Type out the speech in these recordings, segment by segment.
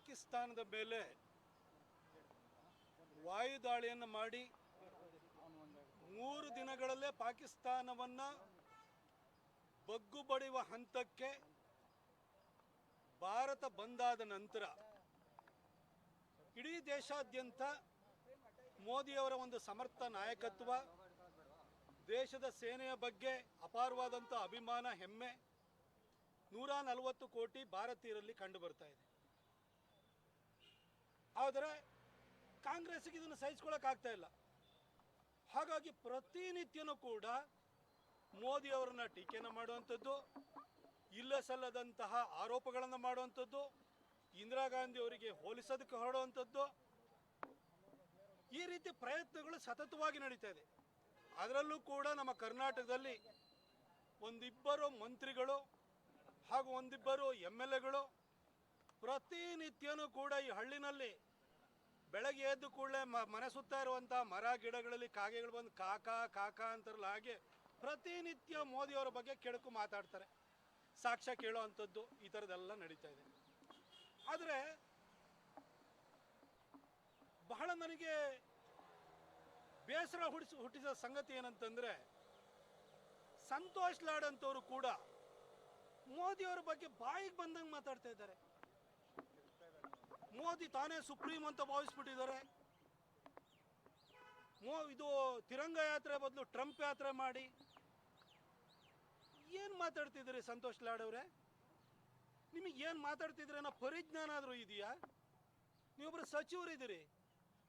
ಪಾಕಿಸ್ತಾನದ ಮೇಲೆ ವಾಯುದಾಳಿಯನ್ನು ಮಾಡಿ ಮೂರು ದಿನಗಳಲ್ಲೇ ಪಾಕಿಸ್ತಾನವನ್ನು ಬಗ್ಗು ಬಡಿಯುವ ಹಂತಕ್ಕೆ ಭಾರತ ಬಂದಾದ ನಂತರ ಇಡೀ ದೇಶಾದ್ಯಂತ ಮೋದಿಯವರ ಒಂದು ಸಮರ್ಥ ನಾಯಕತ್ವ, ದೇಶದ ಸೇನೆಯ ಬಗ್ಗೆ ಅಪಾರವಾದಂಥ ಅಭಿಮಾನ, ಹೆಮ್ಮೆ, ನೂರ ನಲವತ್ತು ಕೋಟಿ ಭಾರತೀಯರಲ್ಲಿ ಕಂಡು ಬರ್ತಾ ಇದೆ. ಆದರೆ ಕಾಂಗ್ರೆಸ್ಗೆ ಇದನ್ನು ಸಹಿಸ್ಕೊಳ್ಳೋಕ್ಕಾಗ್ತಾ ಇಲ್ಲ. ಹಾಗಾಗಿ ಪ್ರತಿನಿತ್ಯನೂ ಕೂಡ ಮೋದಿ ಅವರನ್ನ ಟೀಕೆನ ಮಾಡುವಂಥದ್ದು, ಇಲ್ಲ ಸಲ್ಲದಂತಹ ಆರೋಪಗಳನ್ನು ಮಾಡುವಂಥದ್ದು, ಇಂದಿರಾ ಗಾಂಧಿ ಅವರಿಗೆ ಹೋಲಿಸೋದಕ್ಕೆ ಹೊರಡುವಂಥದ್ದು, ಈ ರೀತಿ ಪ್ರಯತ್ನಗಳು ಸತತವಾಗಿ ನಡೀತಾ ಇದೆ. ಅದರಲ್ಲೂ ಕೂಡ ನಮ್ಮ ಕರ್ನಾಟಕದಲ್ಲಿ ಒಂದಿಬ್ಬರು ಮಂತ್ರಿಗಳು ಹಾಗೂ ಒಂದಿಬ್ಬರು ಎಂ ಎಲ್ ಎಗಳು ಪ್ರತಿನಿತ್ಯನೂ ಕೂಡ ಈ ಹಳ್ಳಿನಲ್ಲಿ ಬೆಳಗ್ಗೆ ಎದ್ದು ಕೂಡಲೇ ಮನೆ ಸುತ್ತ ಇರುವಂಥ ಮರ, ಗಿಡಗಳಲ್ಲಿ ಕಾಗೆಗಳು ಬಂದು ಕಾಕ ಕಾಕ ಅಂತಾರಲ್ಲ ಹಾಗೆ ಪ್ರತಿನಿತ್ಯ ಮೋದಿಯವರ ಬಗ್ಗೆ ಕೆಡಕು ಮಾತಾಡ್ತಾರೆ. ಸಾಕ್ಷ್ಯ ಕೇಳೋ ಅಂಥದ್ದು ಈ ಥರದ್ದೆಲ್ಲ ನಡೀತಾ ಇದೆ. ಆದರೆ ಬಹಳ ನನಗೆ ಬೇಸರ ಹುಟ್ಟಿಸ ಹುಟ್ಟಿದ ಸಂಗತಿ ಏನಂತಂದರೆ ಸಂತೋಷ್ ಲಾಡ್ ಕೂಡ ಮೋದಿಯವರ ಬಗ್ಗೆ ಬಾಯಿಗೆ ಬಂದಂಗೆ ಮಾತಾಡ್ತಾ ಇದ್ದಾರೆ. ಮೋದಿ ತಾನೇ ಸುಪ್ರೀಂ ಅಂತ ಭಾವಿಸ್ಬಿಟ್ಟಿದ್ದಾರೆ. ಮೋ, ಇದು ತಿರಂಗ ಯಾತ್ರೆ ಬದಲು ಟ್ರಂಪ್ ಯಾತ್ರೆ ಮಾಡಿ. ಏನು ಮಾತಾಡ್ತಿದ್ದೀರಿ ಸಂತೋಷ್ ಲಾಡ್ ಅವರೇ? ನಿಮಗೆ ಏನು ಮಾತಾಡ್ತಿದ್ರೆ ಅನ್ನೋ ಪರಿಜ್ಞಾನ ಆದರೂ ಇದೆಯಾ? ನೀವೊಬ್ಬರು ಸಚಿವರಿದ್ದೀರಿ.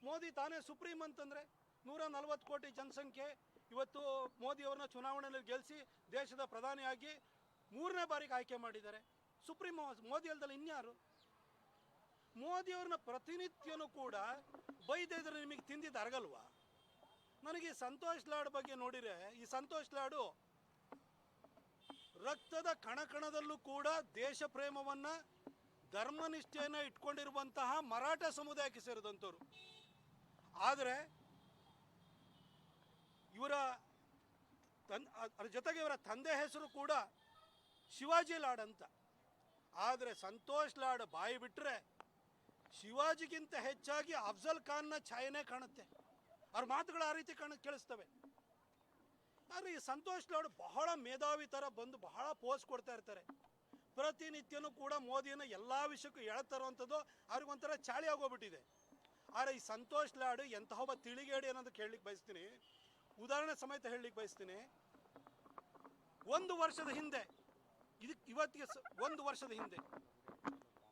ಮೋದಿ ತಾನೇ ಸುಪ್ರೀಂ ಅಂತಂದರೆ ನೂರ ನಲವತ್ತು ಕೋಟಿ ಜನಸಂಖ್ಯೆ. ಇವತ್ತು ಮೋದಿಯವ್ರನ್ನ ಚುನಾವಣೆಯಲ್ಲಿ ಗೆಲ್ಲಿಸಿ ದೇಶದ ಪ್ರಧಾನಿಯಾಗಿ ಮೂರನೇ ಬಾರಿಗೆ ಆಯ್ಕೆ ಮಾಡಿದ್ದಾರೆ. ಸುಪ್ರೀಂ ಮೋದಿ ಅಲ್ದಲ್ಲಿ ಇನ್ಯಾರು? ಮೋದಿಯವ್ರನ್ನ ಪ್ರತಿನಿತ್ಯನೂ ಕೂಡ ಬೈದಿದ್ರೆ ನಿಮಗೆ ತಿಂದಿದ್ದು ಅರಗಲ್ವಾ? ನನಗೆ ಈ ಸಂತೋಷ್ ಲಾಡ್ ಬಗ್ಗೆ ನೋಡಿದರೆ, ಈ ಸಂತೋಷ್ ಲಾಡು ರಕ್ತದ ಕಣಕಣದಲ್ಲೂ ಕೂಡ ದೇಶ ಪ್ರೇಮವನ್ನ ಧರ್ಮನಿಷ್ಠೆಯನ್ನು ಇಟ್ಕೊಂಡಿರುವಂತಹ ಮರಾಠ ಸಮುದಾಯಕ್ಕೆ ಸೇರಿದಂಥವ್ರು. ಆದರೆ ಇವರ ತನ್, ಅದ್ರ ಜೊತೆಗೆ ಇವರ ತಂದೆ ಹೆಸರು ಕೂಡ ಶಿವಾಜಿ ಲಾಡ್ ಅಂತ. ಆದರೆ ಸಂತೋಷ್ ಲಾಡ್ ಬಾಯಿ ಬಿಟ್ಟರೆ ಶಿವಾಜಿಗಿಂತ ಹೆಚ್ಚಾಗಿ ಅಫ್ಜಲ್ ಖಾನ್ನ ಛಾಯೆನೇ ಕಾಣುತ್ತೆ. ಅವ್ರ ಮಾತುಗಳು ಆ ರೀತಿ ಕಾಣ, ಕೇಳಿಸ್ತವೆ. ಆದರೆ ಈ ಸಂತೋಷ್ ಲಾಡ್ ಬಹಳ ಮೇಧಾವಿ ಥರ ಬಂದು ಬಹಳ ಪೋಸ್ ಕೊಡ್ತಾ ಇರ್ತಾರೆ. ಪ್ರತಿನಿತ್ಯನೂ ಕೂಡ ಮೋದಿನ ಎಲ್ಲ ವಿಷಯಕ್ಕೂ ಎಳತರುವಂಥದ್ದು ಅವ್ರಿಗೊಂಥರ ಚಾಳಿ ಆಗೋಗ್ಬಿಟ್ಟಿದೆ. ಆದರೆ ಈ ಸಂತೋಷ್ ಲಾಡ್ ಎಂತಹ ಒಬ್ಬ ತಿಳಿಗೇಡಿ ಅನ್ನೋದು ಕೇಳಲಿಕ್ಕೆ ಬಯಸ್ತೀನಿ. ಉದಾಹರಣೆ ಸಮೇತ ಹೇಳಲಿಕ್ಕೆ ಬಯಸ್ತೀನಿ. ಒಂದು ವರ್ಷದ ಹಿಂದೆ ಇದಕ್ಕೆ ಇವತ್ತಿಗೆ ಒಂದು ವರ್ಷದ ಹಿಂದೆ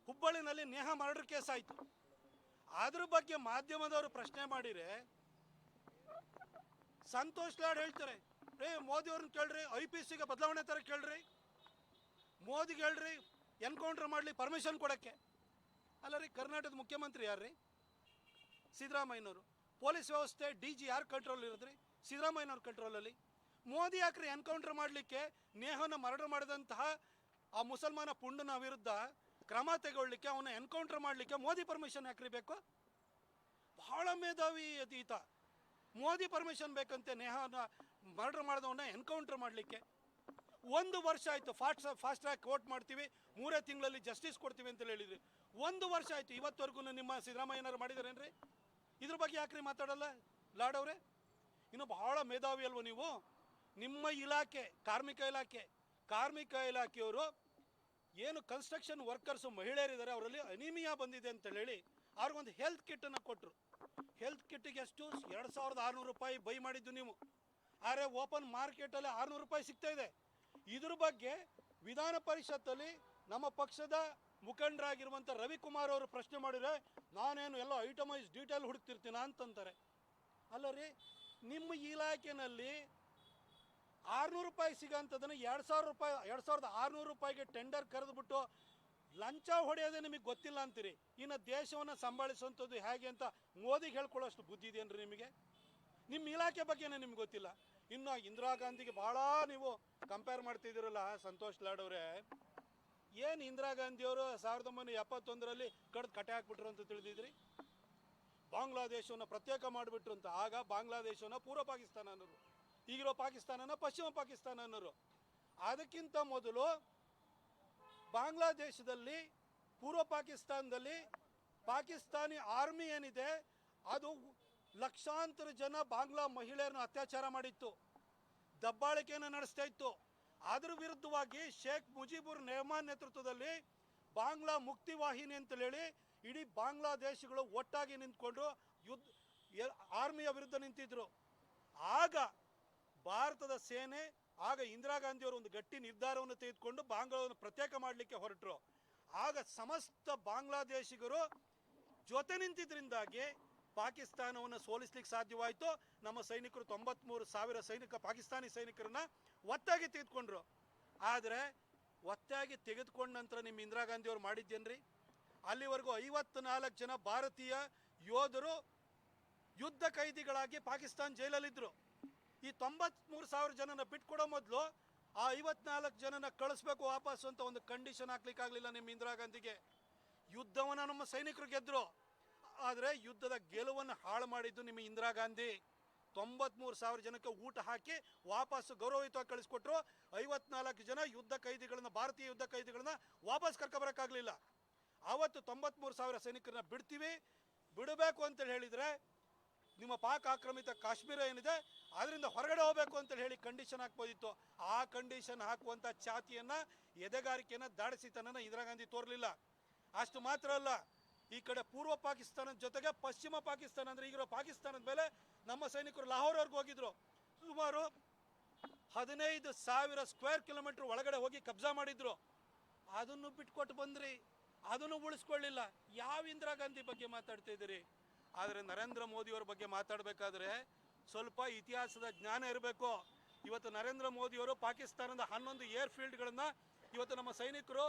ಹುಬ್ಬಳ್ಳಿನಲ್ಲಿ ನೇಹ ಮರ್ಡರ್ ಕೇಸ್ ಆಯಿತು. ಅದ್ರ ಬಗ್ಗೆ ಮಾಧ್ಯಮದವರು ಪ್ರಶ್ನೆ ಮಾಡಿರೆ ಸಂತೋಷ್ ಲಾಡ್ ಹೇಳ್ತಾರೆ ರೇ ಮೋದಿ ಅವ್ರನ್ನ ಕೇಳ್ರಿ, ಐ ಪಿ ಸಿಗೆ ಬದಲಾವಣೆ ಥರ ಕೇಳ್ರಿ. ಮೋದಿಗೆ ಹೇಳ್ರಿ, ಎನ್ಕೌಂಟರ್ ಮಾಡಲಿ, ಪರ್ಮಿಷನ್ ಕೊಡೋಕ್ಕೆ. ಅಲ್ಲ ರೀ, ಕರ್ನಾಟಕದ ಮುಖ್ಯಮಂತ್ರಿ ಯಾರ್ರೀ? ಸಿದ್ದರಾಮಯ್ಯನವರು. ಪೊಲೀಸ್ ವ್ಯವಸ್ಥೆ, ಡಿ ಜಿ ಯಾರು ಕಂಟ್ರೋಲ್ ಇರೋದ್ರಿ? ಸಿದ್ದರಾಮಯ್ಯನವ್ರ ಕಂಟ್ರೋಲಲ್ಲಿ ಮೋದಿ ಯಾಕ್ರಿ ಎನ್ಕೌಂಟರ್ ಮಾಡಲಿಕ್ಕೆ ನೇಹನ ಮರ್ಡರ್ ಮಾಡಿದಂತಹ ಆ ಮುಸಲ್ಮಾನ ಪುಂಡನ ವಿರುದ್ಧ ಕ್ರಮ ತಗೊಳ್ಳಿಕ್ಕೆ, ಅವನ ಎನ್ಕೌಂಟರ್ ಮಾಡಲಿಕ್ಕೆ ಮೋದಿ ಪರ್ಮಿಷನ್ ಯಾಕ್ರಿ ಬೇಕು? ಬಹಳ ಮೇಧಾವಿ ಅತೀತ ಮೋದಿ ಪರ್ಮಿಷನ್ ಬೇಕಂತೆ ನೇಹನ ಮರ್ಡರ್ ಮಾಡಿದವನ್ನ ಎನ್ಕೌಂಟರ್ ಮಾಡಲಿಕ್ಕೆ. ಒಂದು ವರ್ಷ ಆಯಿತು ಫಾಸ್ಟ್ ಫಾಸ್ಟ್ ಟ್ರ್ಯಾಕ್ ಕೋರ್ಟ್ ಮಾಡ್ತೀವಿ, ಮೂರೇ ತಿಂಗಳಲ್ಲಿ ಜಸ್ಟಿಸ್ ಕೊಡ್ತೀವಿ ಅಂತ ಹೇಳಿದ್ರಿ. ಒಂದು ವರ್ಷ ಆಯಿತು ಇವತ್ತವರೆಗೂ ನಿಮ್ಮ ಸಿದ್ದರಾಮಯ್ಯನವರು ಮಾಡಿದಾರೇನ್ರಿ? ಇದ್ರ ಬಗ್ಗೆ ಯಾಕ್ರಿ ಮಾತಾಡಲ್ಲ ಲಾಡವ್ರೆ ಇನ್ನು ಬಹಳ ಮೇಧಾವಿ ಅಲ್ವ ನೀವು? ನಿಮ್ಮ ಇಲಾಖೆ, ಕಾರ್ಮಿಕ ಇಲಾಖೆ, ಕಾರ್ಮಿಕ ಇಲಾಖೆಯವರು ಏನು ಕನ್ಸ್ಟ್ರಕ್ಷನ್ ವರ್ಕರ್ಸು ಮಹಿಳೆಯರಿದ್ದಾರೆ, ಅವರಲ್ಲಿ ಅನಿಮಿಯಾ ಬಂದಿದೆ ಅಂತ ಹೇಳಿ ಅವ್ರಿಗೊಂದು ಹೆಲ್ತ್ ಕಿಟ್ಟನ್ನು ಕೊಟ್ಟರು ಹೆಲ್ತ್ ಕಿಟ್ಟಿಗೆ ಎಷ್ಟು ಎರಡು ಸಾವಿರದ ಆರುನೂರು ರೂಪಾಯಿ ಬೈ ಮಾಡಿದ್ದು ನೀವು. ಆದರೆ ಓಪನ್ ಮಾರ್ಕೆಟಲ್ಲಿ ಆರುನೂರು ರೂಪಾಯಿ ಸಿಗ್ತಾ ಇದೆ. ಇದ್ರ ಬಗ್ಗೆ ವಿಧಾನ ಪರಿಷತ್ತಲ್ಲಿ ನಮ್ಮ ಪಕ್ಷದ ಮುಖಂಡರಾಗಿರುವಂಥ ರವಿಕುಮಾರ್ ಅವರು ಪ್ರಶ್ನೆ ಮಾಡಿದ್ರೆ, ನಾನೇನು ಎಲ್ಲ ಐಟಮೈಸ್ ಡೀಟೇಲ್ ಹುಡುಕ್ತಿರ್ತೀನ ಅಂತಂತಾರೆ. ಅಲ್ಲ ರೀ, ನಿಮ್ಮ ಇಲಾಖೆನಲ್ಲಿ ಆರುನೂರು ರೂಪಾಯಿ ಸಿಗೋಂಥದ್ದನ್ನು ಎರಡು ಸಾವಿರ ರೂಪಾಯಿ, ಎರಡು ಸಾವಿರದ ಆರುನೂರು ರೂಪಾಯಿಗೆ ಟೆಂಡರ್ ಕರೆದುಬಿಟ್ಟು ಲಂಚ ಹೊಡೆಯೋದೇ ನಿಮಗೆ ಗೊತ್ತಿಲ್ಲ ಅಂತೀರಿ. ಇನ್ನು ದೇಶವನ್ನು ಸಂಭಾಳಿಸುವಂಥದ್ದು ಹೇಗೆ ಅಂತ ಮೋದಿಗೆ ಹೇಳ್ಕೊಳ್ಳೋಷ್ಟು ಬುದ್ಧಿ ಇದೆಯೇನ್ರಿ ನಿಮಗೆ? ನಿಮ್ಮ ಇಲಾಖೆ ಬಗ್ಗೆನೇ ನಿಮ್ಗೆ ಗೊತ್ತಿಲ್ಲ. ಇನ್ನು ಇಂದಿರಾ ಗಾಂಧಿಗೆ ಭಾಳ ನೀವು ಕಂಪೇರ್ ಮಾಡ್ತಿದ್ದೀರಲ್ಲ, ಸಂತೋಷ್ ಲಾಡ್ ಅವರೇ. ಏನು ಇಂದಿರಾ ಗಾಂಧಿಯವರು ಸಾವಿರದ ಒಂಬೈನೂರ ಎಪ್ಪತ್ತೊಂದರಲ್ಲಿ ಕಡ್ದು ಕಟ್ಟೆ ಹಾಕ್ಬಿಟ್ರು ಅಂತ ತಿಳಿದಿದ್ರಿ? ಬಾಂಗ್ಲಾದೇಶವನ್ನು ಪ್ರತ್ಯೇಕ ಮಾಡಿಬಿಟ್ರು ಅಂತ. ಆಗ ಬಾಂಗ್ಲಾದೇಶವನ್ನು ಪೂರ್ವ ಪಾಕಿಸ್ತಾನ ಅನ್ನೋರು ಈಗಿರೋ ಪಾಕಿಸ್ತಾನನ ಪಶ್ಚಿಮ ಪಾಕಿಸ್ತಾನ ಅನ್ನೋರು ಅದಕ್ಕಿಂತ ಮೊದಲು ಬಾಂಗ್ಲಾದೇಶದಲ್ಲಿ, ಪೂರ್ವ ಪಾಕಿಸ್ತಾನದಲ್ಲಿ ಪಾಕಿಸ್ತಾನಿ ಆರ್ಮಿ ಏನಿದೆ, ಅದು ಲಕ್ಷಾಂತರ ಜನ ಬಾಂಗ್ಲಾ ಮಹಿಳೆಯರನ್ನು ಅತ್ಯಾಚಾರ ಮಾಡಿತ್ತು. ದಬ್ಬಾಳಿಕೆಯನ್ನು ನಡೆಸ್ತಾ ಇತ್ತು. ಅದ್ರ ವಿರುದ್ಧವಾಗಿ ಶೇಖ್ ಮುಜೀಬುರ್ ರೆಹಮಾನ್ ನೇತೃತ್ವದಲ್ಲಿ ಬಾಂಗ್ಲಾ ಮುಕ್ತಿ ವಾಹಿನಿ ಅಂತ ಹೇಳಿ ಇಡೀ ಬಾಂಗ್ಲಾದೇಶಗಳು ಒಟ್ಟಾಗಿ ನಿಂತ್ಕೊಂಡು ಯುದ್ಧ ಆರ್ಮಿಯ ವಿರುದ್ಧ ನಿಂತಿದ್ರು. ಆಗ ಭಾರತದ ಸೇನೆ, ಆಗ ಇಂದಿರಾ ಗಾಂಧಿಯವರು ಒಂದು ಗಟ್ಟಿ ನಿರ್ಧಾರವನ್ನು ತೆಗೆದುಕೊಂಡು ಬಾಂಗ್ಲಾವನ್ನು ಪ್ರತ್ಯೇಕ ಮಾಡಲಿಕ್ಕೆ ಹೊರಟರು. ಆಗ ಸಮಸ್ತ ಬಾಂಗ್ಲಾದೇಶಿಗರು ಜೊತೆ ನಿಂತಿದ್ರಿಂದಾಗಿ ಪಾಕಿಸ್ತಾನವನ್ನು ಸೋಲಿಸ್ಲಿಕ್ಕೆ ಸಾಧ್ಯವಾಯಿತು. ನಮ್ಮ ಸೈನಿಕರು ತೊಂಬತ್ಮೂರು ಸಾವಿರ ಸೈನಿಕ, ಪಾಕಿಸ್ತಾನಿ ಸೈನಿಕರನ್ನ ಒತ್ತಾಗಿ ತೆಗೆದುಕೊಂಡ್ರು. ಆದರೆ ಒತ್ತಾಗಿ ತೆಗೆದುಕೊಂಡ ನಂತರ ನಿಮ್ಮ ಇಂದಿರಾ ಗಾಂಧಿ ಅವರು ಮಾಡಿದ್ದೇನ್ರಿ? ಅಲ್ಲಿವರೆಗೂ ಐವತ್ನಾಲ್ಕು ಜನ ಭಾರತೀಯ ಯೋಧರು ಯುದ್ಧ ಕೈದಿಗಳಾಗಿ ಪಾಕಿಸ್ತಾನ ಜೈಲಲ್ಲಿದ್ದರು ಈ ತೊಂಬತ್ಮೂರು ಸಾವಿರ ಜನನ ಬಿಟ್ಕೊಡೋ ಮೊದಲು ಆ ಐವತ್ನಾಲ್ಕು ಜನನ ಕಳಿಸ್ಬೇಕು ವಾಪಸ್ ಅಂತ ಒಂದು ಕಂಡೀಷನ್ ಹಾಕ್ಲಿಕ್ಕಾಗಲಿಲ್ಲ ನಿಮ್ಮ ಇಂದಿರಾ ಗಾಂಧಿಗೆ. ಯುದ್ಧವನ್ನು ನಮ್ಮ ಸೈನಿಕರು ಗೆದ್ರು. ಆದರೆ ಯುದ್ಧದ ಗೆಲುವನ್ನು ಹಾಳು ಮಾಡಿದ್ದು ನಿಮ್ಮ ಇಂದಿರಾ ಗಾಂಧಿ. ತೊಂಬತ್ಮೂರು ಸಾವಿರ ಜನಕ್ಕೆ ಊಟ ಹಾಕಿ ವಾಪಸ್ ಗೌರವಯುತವಾಗಿ ಕಳಿಸ್ಕೊಟ್ರು. ಐವತ್ನಾಲ್ಕು ಜನ ಯುದ್ಧ ಕೈದಿಗಳನ್ನ, ಭಾರತೀಯ ಯುದ್ಧ ಕೈದಿಗಳನ್ನ ವಾಪಸ್ ಕರ್ಕೊಬರಕ್ಕಾಗಲಿಲ್ಲ ಆವತ್ತು ತೊಂಬತ್ಮೂರು ಸಾವಿರ ಸೈನಿಕರನ್ನ ಬಿಡ್ತೀವಿ. ಬಿಡಬೇಕು ಅಂತೇಳಿ ಹೇಳಿದರೆ ನಿಮ್ಮ ಪಾಕ್ ಆಕ್ರಮಿತ ಕಾಶ್ಮೀರ ಏನಿದೆ ಅದರಿಂದ ಹೊರಗಡೆ ಹೋಗಬೇಕು ಅಂತೇಳಿ ಹೇಳಿ ಕಂಡೀಷನ್ ಹಾಕ್ಬೋದಿತ್ತು. ಆ ಕಂಡೀಷನ್ ಹಾಕುವಂಥ ಛಾತಿಯನ್ನು, ಎದೆಗಾರಿಕೆಯನ್ನು ದಾಡಿಸಿತನ ಇಂದಿರಾ ಗಾಂಧಿ ತೋರಲಿಲ್ಲ. ಅಷ್ಟು ಮಾತ್ರ ಅಲ್ಲ, ಈ ಕಡೆ ಪೂರ್ವ ಪಾಕಿಸ್ತಾನದ ಜೊತೆಗೆ ಪಶ್ಚಿಮ ಪಾಕಿಸ್ತಾನ ಅಂದರೆ ಈಗಿರೋ ಪಾಕಿಸ್ತಾನದ ಮೇಲೆ ನಮ್ಮ ಸೈನಿಕರು ಲಾಹೋರ್ವರೆಗೂ ಹೋಗಿದ್ರು. ಸುಮಾರು ಹದಿನೈದು ಸಾವಿರ ಸ್ಕ್ವೇರ್ ಕಿಲೋಮೀಟರ್ ಒಳಗಡೆ ಹೋಗಿ ಕಬ್ಜಾ ಮಾಡಿದ್ರು. ಅದನ್ನು ಬಿಟ್ಕೊಟ್ಟು ಬಂದ್ರಿ, ಅದನ್ನು ಉಳಿಸ್ಕೊಳ್ಳಿಲ್ಲ. ಯಾವ ಇಂದಿರಾ ಗಾಂಧಿ ಬಗ್ಗೆ ಮಾತಾಡ್ತಾ ಇದ್ದೀರಿ? ಆದರೆ ನರೇಂದ್ರ ಮೋದಿಯವರ ಬಗ್ಗೆ ಮಾತಾಡಬೇಕಾದ್ರೆ ಸ್ವಲ್ಪ ಇತಿಹಾಸದ ಜ್ಞಾನ ಇರಬೇಕು. ಇವತ್ತು ನರೇಂದ್ರ ಮೋದಿಯವರು ಪಾಕಿಸ್ತಾನದ ಹನ್ನೊಂದು ಏರ್ ಫೀಲ್ಡ್ಗಳನ್ನು ಇವತ್ತು ನಮ್ಮ ಸೈನಿಕರು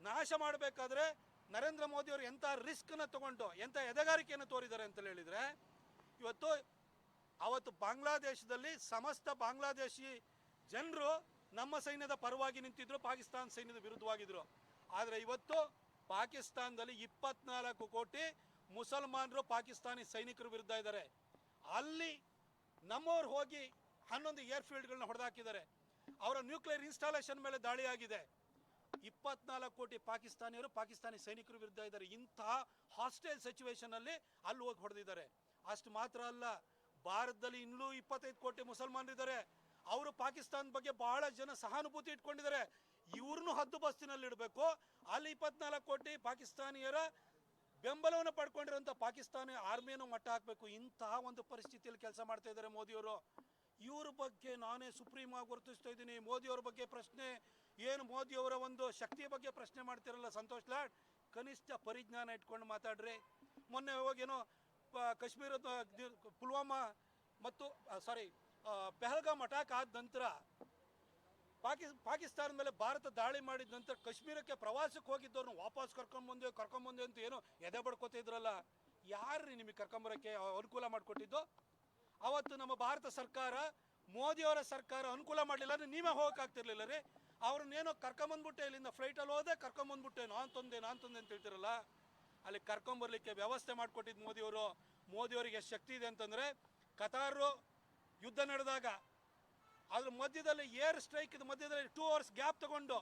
ನಾಶ ಮಾಡಬೇಕಾದ್ರೆ ನರೇಂದ್ರ ಮೋದಿಯವರು ಎಂಥ ರಿಸ್ಕನ್ನು ತಗೊಂಡು ಎಂಥ ಎದೆಗಾರಿಕೆಯನ್ನು ತೋರಿದ್ದಾರೆ ಅಂತ ಹೇಳಿದರೆ, ಇವತ್ತು ಅವತ್ತು ಬಾಂಗ್ಲಾದೇಶದಲ್ಲಿ ಸಮಸ್ತ ಬಾಂಗ್ಲಾದೇಶಿ ಜನರು ನಮ್ಮ ಸೈನ್ಯದ ಪರವಾಗಿ ನಿಂತಿದ್ರು, ಪಾಕಿಸ್ತಾನ ಸೈನ್ಯದ ವಿರುದ್ಧವಾಗಿದ್ರು. ಆದರೆ ಇವತ್ತು ಪಾಕಿಸ್ತಾನದಲ್ಲಿ ಇಪ್ಪತ್ನಾಲ್ಕು ಕೋಟಿ ಮುಸಲ್ಮಾನರು, ಪಾಕಿಸ್ತಾನಿ ಸೈನಿಕರು ವಿರುದ್ಧ ಇದ್ದಾರೆ. ಅಲ್ಲಿ ನಮ್ಮವ್ರು ಹೋಗಿ ಹನ್ನೊಂದು ಏರ್ ಫೀಲ್ಡ್ಗಳನ್ನ ಹೊಡೆದಾಕಿದ್ದಾರೆ. ಅವರ ನ್ಯೂಕ್ಲಿಯರ್ ಇನ್ಸ್ಟಾಲೇಷನ್ ಮೇಲೆ ದಾಳಿ ಆಗಿದೆ ಇಪ್ಪತ್ನಾಲ್ಕು ಕೋಟಿ ಪಾಕಿಸ್ತಾನಿಯರು, ಪಾಕಿಸ್ತಾನಿ ಸೈನಿಕರು ವಿರುದ್ಧ ಇದ್ದಾರೆ. ಇಂತಹ ಹಾಸ್ಟೇಲ್ ಸಿಚುವೇಶನಲ್ಲಿ ಅಲ್ಲಿ ಹೋಗಿ ಹೊಡೆದಿದ್ದಾರೆ. ಅಷ್ಟು ಮಾತ್ರ ಅಲ್ಲ, ಭಾರತದಲ್ಲಿ ಇನ್ನೂ ಇಪ್ಪತ್ತೈದು ಕೋಟಿ ಮುಸಲ್ಮಾನರಿದ್ದಾರೆ ಅವರು ಪಾಕಿಸ್ತಾನ ಬಗ್ಗೆ ಬಹಳ ಜನ ಸಹಾನುಭೂತಿ ಇಟ್ಕೊಂಡಿದ್ದಾರೆ. ಇವ್ರನ್ನೂ ಹದ್ದು ಇಡಬೇಕು ಅಲ್ಲಿ ಇಪ್ಪತ್ನಾಲ್ಕು ಕೋಟಿ ಪಾಕಿಸ್ತಾನಿಯರ ಬೆಂಬಲವನ್ನು ಪಡ್ಕೊಂಡಿರುವಂಥ ಪಾಕಿಸ್ತಾನಿ ಆರ್ಮಿಯನ್ನು ಮಟ್ಟ ಹಾಕಬೇಕು. ಇಂತಹ ಒಂದು ಪರಿಸ್ಥಿತಿಯಲ್ಲಿ ಕೆಲಸ ಮಾಡ್ತಾ ಇದ್ದಾರೆ ಮೋದಿಯವರು. ಇವ್ರ ಬಗ್ಗೆ ನಾನೇ ಸುಪ್ರೀಂ ಆಗಿ ಗುರುತಿಸ್ತಾ ಇದ್ದೀನಿ. ಮೋದಿಯವ್ರ ಬಗ್ಗೆ ಪ್ರಶ್ನೆ, ಏನು ಮೋದಿಯವರ ಒಂದು ಶಕ್ತಿಯ ಬಗ್ಗೆ ಪ್ರಶ್ನೆ ಮಾಡ್ತಿರಲ್ಲ ಸಂತೋಷ್ ಲಾಡ್? ಕನಿಷ್ಠ ಪರಿಜ್ಞಾನ ಇಟ್ಕೊಂಡು ಮಾತಾಡ್ರಿ. ಮೊನ್ನೆ ಹೋಗೇನೋ ಕಾಶ್ಮೀರದ ಪುಲ್ವಾಮಾ ಮತ್ತು ಸಾರಿ ಪೆಹಲ್ಗಾಮ್ ಅಟ್ಯಾಕ್ ಆದ ನಂತರ ಪಾಕಿ, ಪಾಕಿಸ್ತಾನದ ಮೇಲೆ ಭಾರತ ದಾಳಿ ಮಾಡಿದ ನಂತರ ಕಾಶ್ಮೀರಕ್ಕೆ ಪ್ರವಾಸಕ್ಕೆ ಹೋಗಿದ್ದವ್ರನ್ನ ವಾಪಸ್ ಕರ್ಕೊಂಬಂದೆ ಕರ್ಕೊಂಬಂದೆ ಅಂತ ಏನೋ ಎದೆ ಬಡ್ಕೋತಿದ್ರಲ್ಲ ಯಾರು ನಿಮಗೆ ಕರ್ಕೊಂಬರಕ್ಕೆ ಅನುಕೂಲ ಮಾಡಿಕೊಟ್ಟಿದ್ದು? ಅವತ್ತು ನಮ್ಮ ಭಾರತ ಸರ್ಕಾರ, ಮೋದಿಯವರ ಸರ್ಕಾರ ಅನುಕೂಲ ಮಾಡಲಿಲ್ಲ ಅಂದರೆ ನೀವೇ ಹೋಗೋಕ್ಕಾಗ್ತಿರ್ಲಿಲ್ಲ ರೀ. ಅವ್ರನ್ನೇನೋ ಕರ್ಕೊಂಬಂದ್ಬಿಟ್ಟೆ ಇಲ್ಲಿಂದ ಫ್ಲೈಟಲ್ಲಿ ಹೋದೆ ಕರ್ಕೊಂಬಂದ್ಬಿಟ್ಟೆ ನಾನು ತಂದೆ ನಾನು ತಂದೆ ಅಂತ ಹೇಳ್ತಿರಲ್ಲ. ಅಲ್ಲಿ ಕರ್ಕೊಂಬರ್ಲಿಕ್ಕೆ ವ್ಯವಸ್ಥೆ ಮಾಡಿಕೊಟ್ಟಿದ್ದು ಮೋದಿಯವರು. ಮೋದಿಯವರಿಗೆ ಎಷ್ಟು ಶಕ್ತಿ ಇದೆ ಅಂತಂದರೆ ಕತಾರು ಯುದ್ಧ ನಡೆದಾಗ ಅದ್ರ ಮಧ್ಯದಲ್ಲಿ ಏರ್ ಸ್ಟ್ರೈಕ್ ಮಧ್ಯದಲ್ಲಿ ಟೂ ಅವರ್ಸ್ ಗ್ಯಾಪ್ ತಗೊಂಡು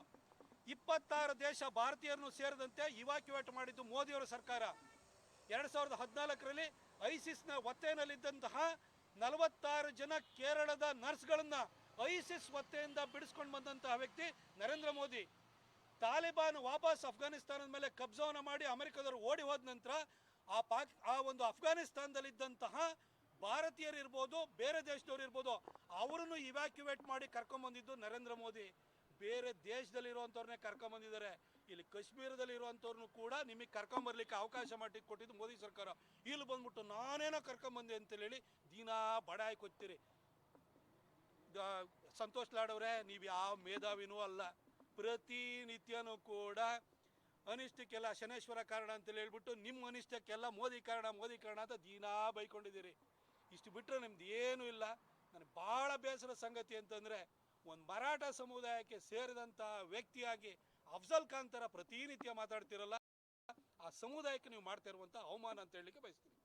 ಇಪ್ಪತ್ತಾರು ದೇಶ ಭಾರತೀಯರನ್ನು ಸೇರಿದಂತೆ ಇವಾಕ್ಯುವೇಟ್ ಮಾಡಿದ್ದು ಮೋದಿಯವರ ಸರ್ಕಾರ. ಎರಡು ಸಾವಿರದ ಹದಿನಾಲ್ಕರಲ್ಲಿ ಐಸಿಸ್ನ ಒತ್ತೆಯಲ್ಲಿದ್ದಂತಹ ನಲವತ್ತಾರು ಜನ ಕೇರಳದ ನರ್ಸ್ಗಳನ್ನ ಐಸಿಸ್ ಒತ್ತೆಯಿಂದ ಬಿಡಿಸ್ಕೊಂಡು ಬಂದಂತಹ ವ್ಯಕ್ತಿ ನರೇಂದ್ರ ಮೋದಿ. ತಾಲಿಬಾನ್ ವಾಪಸ್ ಅಫ್ಘಾನಿಸ್ತಾನದ ಮೇಲೆ ಕಬ್ಜಾವನ್ನ ಮಾಡಿ ಅಮೆರಿಕದವರು ಓಡಿ ಹೋದ ನಂತರ ಆ ಪಾಕ್, ಆ ಒಂದು ಅಫ್ಘಾನಿಸ್ತಾನದಲ್ಲಿದ್ದಂತಹ ಭಾರತೀಯರು ಇರ್ಬೋದು, ಬೇರೆ ದೇಶದವ್ರು ಇರ್ಬೋದು, ಅವರನ್ನು ಇವ್ಯಾಕ್ಯುವೇಟ್ ಮಾಡಿ ಕರ್ಕೊಂಬಂದಿದ್ದು ನರೇಂದ್ರ ಮೋದಿ. ಬೇರೆ ದೇಶದಲ್ಲಿರುವಂಥವ್ರನ್ನೇ ಕರ್ಕೊಂಬಂದಿದ್ದಾರೆ. ಇಲ್ಲಿ ಕಾಶ್ಮೀರದಲ್ಲಿ ಇರುವಂಥವ್ರನ್ನು ಕೂಡ ನಿಮಗೆ ಕರ್ಕೊಂಬರ್ಲಿಕ್ಕೆ ಅವಕಾಶ ಮಾಡಿ ಕೊಟ್ಟಿದ್ದು ಮೋದಿ ಸರ್ಕಾರ. ಇಲ್ಲಿ ಬಂದ್ಬಿಟ್ಟು ನಾನೇನೋ ಕರ್ಕೊಂಬಂದೆ ಅಂತೇಳಿ ಹೇಳಿ ದಿನಾ ಬಡಾಯಿ ಕೊತ್ತೀರಿ ಸಂತೋಷ್ ಲಾಡ್ ಅವರೇ, ನೀವು ಯಾವ ಮೇಧಾವಿನೂ ಅಲ್ಲ. ಪ್ರತಿನಿತ್ಯನೂ ಕೂಡ ಅನಿಷ್ಟಕ್ಕೆಲ್ಲ ಶನೇಶ್ವರ ಕಾರಣ ಅಂತೇಳಿ ಹೇಳ್ಬಿಟ್ಟು ನಿಮ್ಮ ಅನಿಷ್ಟಕ್ಕೆಲ್ಲ ಮೋದಿ ಕಾರಣ ಮೋದಿ ಕಾರಣ ಅಂತ ದಿನಾ ಬೈಕೊಂಡಿದ್ದೀರಿ. ಇಷ್ಟು ಬಿಟ್ಟರೆ ನಿಮ್ದು ಏನೂ ಇಲ್ಲ. ನನಗೆ ಭಾಳ ಬೇಸರ ಸಂಗತಿ ಅಂತಂದರೆ ಒಂದು ಮರಾಠ ಸಮುದಾಯಕ್ಕೆ ಸೇರಿದಂಥ ವ್ಯಕ್ತಿಯಾಗಿ ಅಫ್ಜಲ್ ಖಾನ್ ಥರ ಪ್ರತಿನಿತ್ಯ ಮಾತಾಡ್ತಿರಲ್ಲ, ಆ ಸಮುದಾಯಕ್ಕೆ ನೀವು ಮಾಡ್ತಾ ಇರುವಂಥ ಅವಮಾನ ಅಂತ ಹೇಳಲಿಕ್ಕೆ ಬಯಸ್ತೀನಿ.